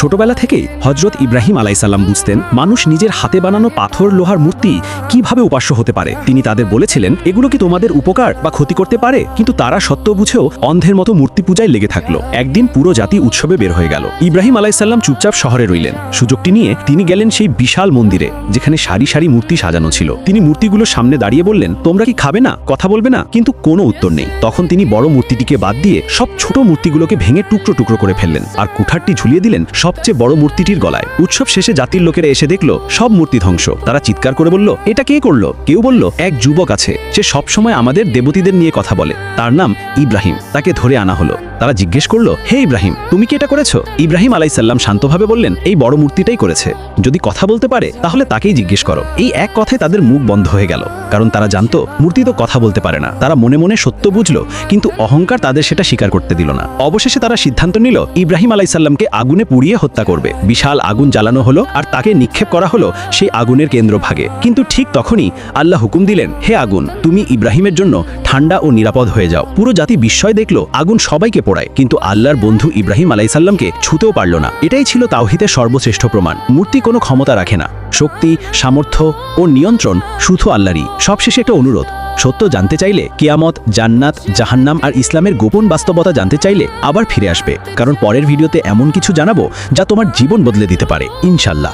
ছোটবেলা থেকেই হজরত ইব্রাহিম আলাইসাল্লাম বুঝতেন, মানুষ নিজের হাতে বানানো পাথর লোহার মূর্তি কীভাবে উপাস্য হতে পারে। তিনি তাদের বলেছিলেন, এগুলো কি তোমাদের উপকার বা ক্ষতি করতে পারে? কিন্তু তারা সত্য বুঝেও অন্ধের মতো মূর্তি পূজায় লেগে থাকল। একদিন পুরো জাতি উৎসবে বের হয়ে গেল। ইব্রাহিম আলাইসাল্লাম চুপচাপ শহরে রইলেন। সুযোগটি নিয়ে তিনি গেলেন সেই বিশাল মন্দিরে, যেখানে সারি সারি মূর্তি সাজানো ছিল। তিনি মূর্তিগুলোর সামনে দাঁড়িয়ে বললেন, তোমরা কি খাবে না? কথা বলবে না? কিন্তু কোনো উত্তর নেই। তখন তিনি বড় মূর্তিটিকে বাদ দিয়ে সব ছোট মূর্তিগুলোকে ভেঙে টুকরো টুকরো করে ফেললেন। আর কুঠারটি ঝুলিয়ে দিলেন সবচেয়ে বড় মূর্তিটির গলায়। উৎসব শেষে জাতির লোকেরা এসে দেখল, সব মূর্তি ধ্বংস। তারা চিৎকার করে বলল, এটা কে করল? কেউ বলল, এক যুবক আছে। সে সবসময় আমাদের দেবতীদের নিয়ে কথা বলে। তার নাম ইব্রাহিম। তাকে ধরে আনা হলো। তারা জিজ্ঞেস করল, হে ইব্রাহিম, তুমি কি এটা করেছ? ইব্রাহিম আলাইসাল্লাম শান্তভাবে বললেন, এই বড় মূর্তিটাই করেছে। যদি কথা বলতে পারে, তাহলে তাকেই জিজ্ঞেস করো। এই এক কথায় তাদের মুখ বন্ধ হয়ে গেল। কারণ তারা জানতো, মূর্তি তো কথা বলতে পারে না। তারা মনে মনে সত্য বুঝলো, কিন্তু অহংকার তাদের সেটা স্বীকার করতে দিল না। অবশেষে তারা সিদ্ধান্ত নিল, ইব্রাহিম আলাইসাল্লামকে আগুনে পুড়িয়ে হত্যা করবে। বিশাল আগুন জ্বালানো হলো আর তাকে নিক্ষেপ করা হলো সেই আগুনের কেন্দ্রভাগে। কিন্তু ঠিক তখনই আল্লাহ হুকুম দিলেন, হে আগুন, তুমি ইব্রাহিমের জন্য ঠান্ডা ও নিরাপদ হয়ে যাও। পুরো জাতি বিস্ময় দেখল, আগুন সবাইকে পোড়ায়। কিন্তু আল্লাহর বন্ধু ইব্রাহিম আলাইসাল্লামকে ছুতেও পারল না। এটাই ছিল তাওহিদের সর্বশ্রেষ্ঠ প্রমাণ। মূর্তি কোনো ক্ষমতা রাখে না। শক্তি, সামর্থ্য ও নিয়ন্ত্রণ শুধু আল্লাহরই। সবশেষে একটা অনুরোধ সত্য জানতে চাইলে কিয়ামত, জান্নাত, জাহান্নাম আর ইসলামের গোপন বাস্তবতা জানতে চাইলে আবার ফিরে আসবে। কারণ পরের ভিডিওতে এমন কিছু জানাব যা তোমার জীবন বদলে দিতে পারে। ইনশাল্লাহ